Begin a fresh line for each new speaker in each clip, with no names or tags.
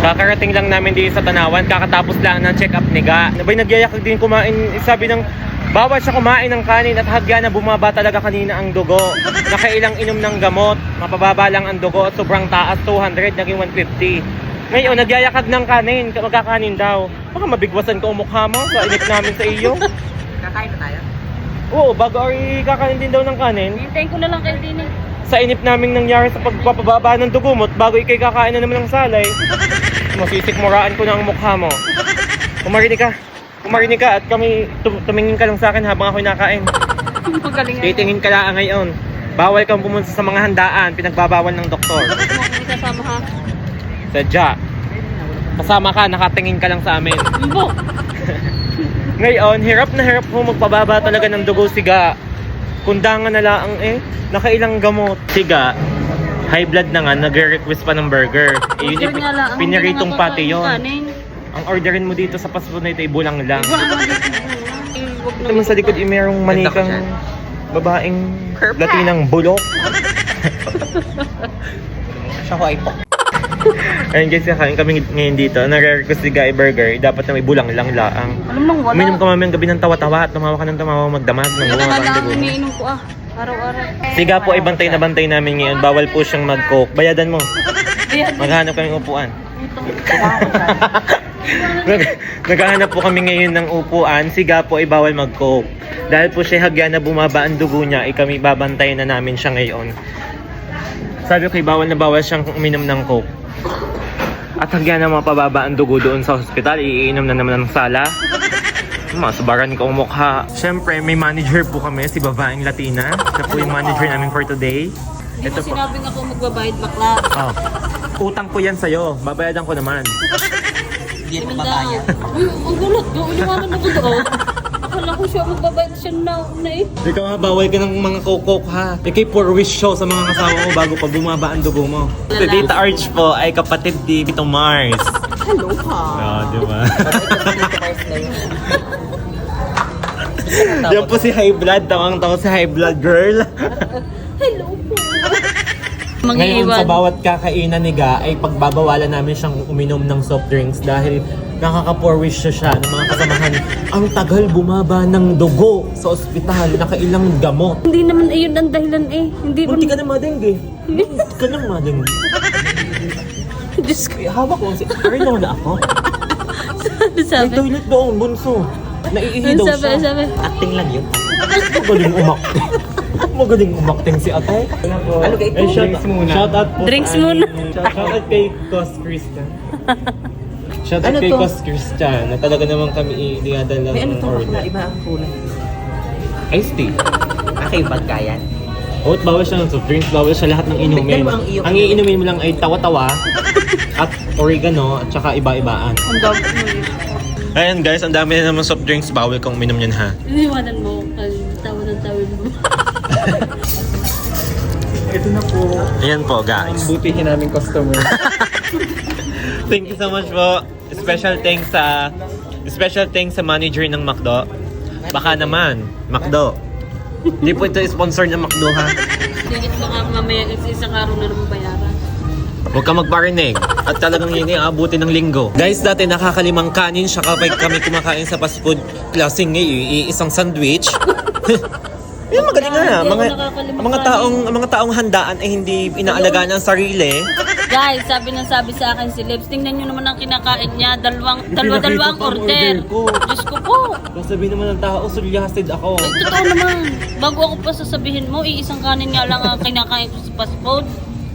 Kakarating lang namin dito sa Tanawan, kakatapos lang ng check-up ni Ga. Nabay nagyayakag din kumain, sabi ng bawal siya kumain ng kanin at hagya na bumaba talaga kanina ang dugo. Nakailang inom ng gamot, mapababa lang ang dugo at sobrang taas, 200, naging 150. Ngayon, nagyayakag ng kanin, magkakanin daw. Baka mabigwasan ko ang mukha mo sa inip namin sa iyo.
Kakain na tayo?
Oo, bago ay kakanin din daw ng kanin.
Hintayin ko na lang kayo din eh.
Sa inip naming nangyari sa pagpapababa ng dugo mo, at bago ikay kakain na naman ng salay, masisikmuraan ko na ang mukha mo. Kumarinig ka. Kumarinig ka at kami tum- tumingin ka lang sa akin habang ako nakain.
Magaling.
Titingin ka lang ngayon. Bawal kang pumunta sa mga handaan, pinagbabawal ng doktor.
Akong isasama ha.
Sadya. Kasama ka, nakatingin ka lang sa amin.
Ibo!
Ngayon, hirap na hirap mo magpababa talaga ng dugo siga. Kundangan na lang eh, nakailang gamot. Siga, high blood na nga, nagre-request pa ng burger. Eh, yun,
Order nga lang.
yung piniritong pati yon.
Kanin.
Ang orderin mo dito sa fast food na ito, ibulang lang. Ito naman sa likod, eh, mayroong manikang babaeng latinang bulok.
Siya ko ay po.
Ayun guys, kakain kami ngayon dito. Nare-request si Guy Burger, dapat na may bulang lang laang.
Alam nang wala.
Uminom ka mamayang gabi ng tawa-tawa at tumawa ka ng tumawa magdamag ng
Wala
mga
lang iniinom ko ah. Araw-araw.
Siga po ay bantay na bantay namin ngayon. Bawal po siyang mag-coke. Bayadan mo. Maghanap kami ng upuan. Nag- Naghahanap po kami ngayon ng upuan. Siga po ay bawal mag-coke. Dahil po siya hagya na bumaba ang dugo niya, ay kami babantayan na namin siya ngayon. Sabi ko, ay bawal na bawal siyang uminom ng coke. At hagya na mapababa ang dugo doon sa hospital, iinom na naman ng sala. Masubaran ko mukha. Siyempre, may manager po kami, si babaeng Latina. Siya po yung manager namin for today.
Hindi
Ito po.
sinabing ako magbabayad bakla.
Oh. Utang ko yan sa'yo. Babayadan ko naman.
Hindi babayad.
Uy, ang gulat. Doon, iniwanan ako doon. Akala ko siya magbabayad siya na, na eh.
Hindi ka bawal ka ng mga kokok ha. Ikay for wish show sa mga kasama mo bago pa bumaba ang dugo mo. Si Tita Arch po ay kapatid ni Tito Mars.
Hello ka.
Oo, di ba?
Dito Mars na yun.
Yan po si High Blood. Tawang-tawa si High Blood girl. Ngayon sa bawat kakainan ni Ga ay pagbabawalan namin siyang uminom ng soft drinks dahil nakaka-pour wish siya siya ng mga kasamahan. Ang tagal bumaba ng dugo sa ospital. Nakailang gamot.
Hindi naman ayun ang dahilan eh. Hindi
Munti ka na madengge. Munti ka na madengge.
Diyos ko.
Eh, hawak ko si Arlo na ako.
Ano
May
sabi?
toilet doon, bunso. Naiihi
Ano
daw
sabi? Ano
siya.
sabi?
Acting lang yun.
Magaling umakting. Magaling umakting si Atay.
Ano kay
Eh, shout,
Drinks muna.
shout out po
Drinks
sa
muna.
Shout, shout out kay Cos Christian. Shout out
Ano
kay
to?
Cos Christian na talaga naman kami dinadala
May ano
ng
to
order.
Iba ang kulay.
Iced tea.
Okay, pagkayan.
Oh, bawal siya ng soft drinks, bawal siya lahat ng inumin.
Tignan mo ang
Ang iinumin mo lang ay tawa-tawa at oregano at saka iba-ibaan.
Ang dami mo eh.
Ayan guys, ang dami na naman soft drinks. Bawal kang uminom yan ha.
Iniwanan mo tawa ng tawin mo.
Ito na po.
Ayan po guys.
Butihin namin customer.
Thank you so much po. Special thanks sa special thanks sa manager ng McDo. Baka naman, McDo. Hindi po ito sponsor ng McDo ha.
Tingit nga mamaya kasi isang araw na naman bayaran.
Huwag ka magparinig. At talagang yun yung aabuti ng linggo. Guys, dati nakakalimang kanin siya kapag kami kumakain sa fast food klaseng ngayon, isang sandwich. Yun magaling nga.
Hindi ako
Mga, mga taong mga taong handaan ay hindi inaalagaan ang sarili.
Guys, sabi ng sabi sa akin si Lips, tingnan nyo naman ang kinakain niya. Dalawang, dalawa-dalawang
nakita pa ang
order.
order ko.
Diyos ko po.
Kung sabihin naman ng tao, sulyasid ako.
Ay, totoo naman. Bago ako pa sasabihin mo, iisang kanin nga lang ang kinakain ko sa fast food.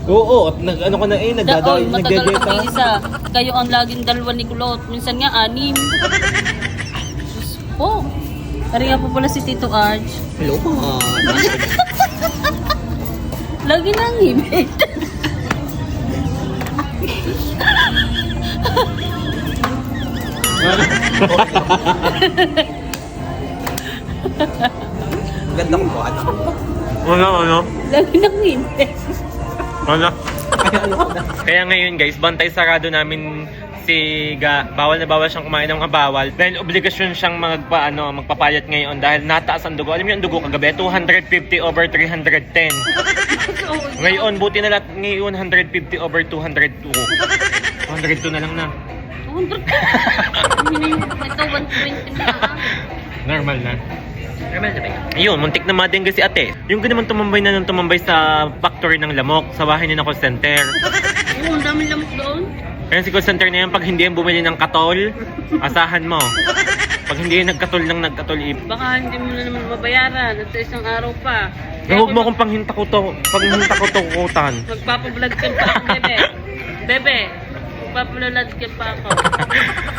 Oo, at nag, ano ka na eh,
Da,
nagdada,
oh, matagal
nagdedieta.
kami isa. Kayo ang laging dalawa ni Kulot. Minsan nga anim. Diyos po. Pari nga po pala si Tito Arch.
Hello ka.
Lagi nang hibit.
Ganda ko po. Ano?
Ano, ano?
Lagi nang hibit.
Ano? Kaya ngayon guys, bantay sarado namin si Ga. Bawal na bawal siyang kumain ng mga bawal. Dahil obligasyon siyang magpa, ano, magpapayat ngayon dahil nataas ang dugo. Alam niyo ang dugo kagabi? 250 over 310. Ngayon, buti na lahat ngayon 150 over 202. 202 na lang na.
200. Hindi na yung ito, 120 na.
Normal na. Ayun, muntik na madengga si ate. Yung naman tumambay na nang tumambay sa factory ng lamok sa bahay ni na call center.
Oo, ang daming lamok doon.
Kaya si call center na yan, pag hindi yan bumili ng katol, asahan mo. Pag hindi yan nagkatol ng nagkatol, ip.
Baka hindi mo na naman mabayaran at sa isang araw pa.
Eh, huwag mo akong panghinta ko to, panghinta ko to kutan.
Magpapablog ka pa ako, bebe. Bebe, magpapablog ka pa ako.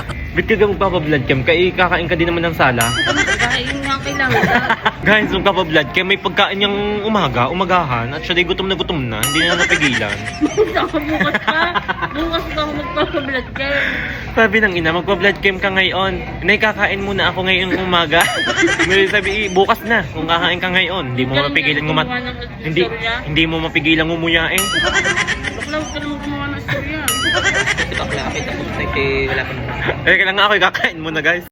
Ba't ka ga magpapa-blood cam? Kaya kakain ka din naman ng sala.
Yun nga ang kailangan.
Guys, magpapa-blood cam, may pagkain niyang umaga, umagahan, at siya di gutom na gutom na, hindi na napigilan.
Saka bukas pa. Bukas pa ako magpapablog ka.
Sabi ng ina, magpa-blood cam ka ngayon. Nay, kakain muna ako ngayong umaga. May sabi, "Eh, bukas na, kung kakain ka ngayon. Hindi mo mapigilan ngumat. Hindi, hindi mo mapigilan ngumuya eh.
Bakla, huwag ka naman gumawa.
Ito. Ito po. Ito wala pa naman.
Eh, kailangan ako kakain muna guys.